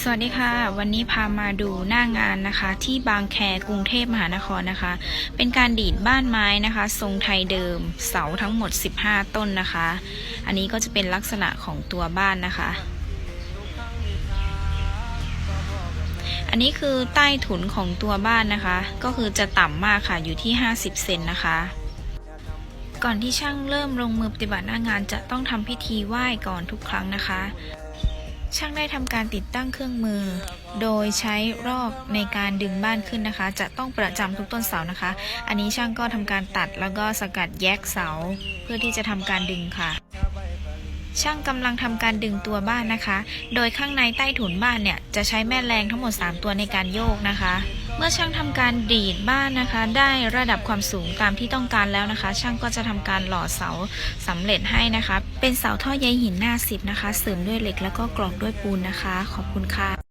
สวัสดีค่ะ วันนี้พามาดูหน้างานนะคะ ที่บางแคกรุงเทพมหานครนะคะ เป็นการดีดบ้านไม้นะคะ ทรงไทยเดิม เสาทั้งหมด 15 ต้นนะคะ อันนี้ก็จะเป็นลักษณะของตัวบ้านนะคะ อันนี้คือใต้ถุนของตัวบ้านนะคะ ก็คือจะต่ำมากค่ะอยู่ที่ 50 เซนนะคะก่อนที่ช่างเริ่มลงมือปฏิบัติหน้างานจะต้องทำพิธีไหว้ก่อนทุกครั้งนะคะ ช่างได้ทำการติดตั้งเครื่องมือ โดยใช้รอกในการดึงบ้านขึ้นนะคะ จะต้องประจำทุกต้นเสานะคะ อันนี้ช่างก็ทำการตัดแล้วก็สกัดแยกเสา เพื่อที่จะทำการดึงค่ะ ช่างกำลังทำการดึงตัวบ้านนะคะ โดยข้างในใต้ถุนบ้านเนี่ยจะใช้แม่แรงทั้งหมด 3 ตัวในการโยกนะคะ เมื่อช่างทำการดีดบ้านนะคะ ได้ระดับความสูงตามที่ต้องการแล้วนะคะ ช่างก็จะทำการหล่อเสาสำเร็จให้นะคะ เป็นเสาท่อใยหินหน้าสิบนะคะ เสริมด้วยเหล็กแล้วก็กรอกด้วยปูนนะคะ ขอบคุณค่ะ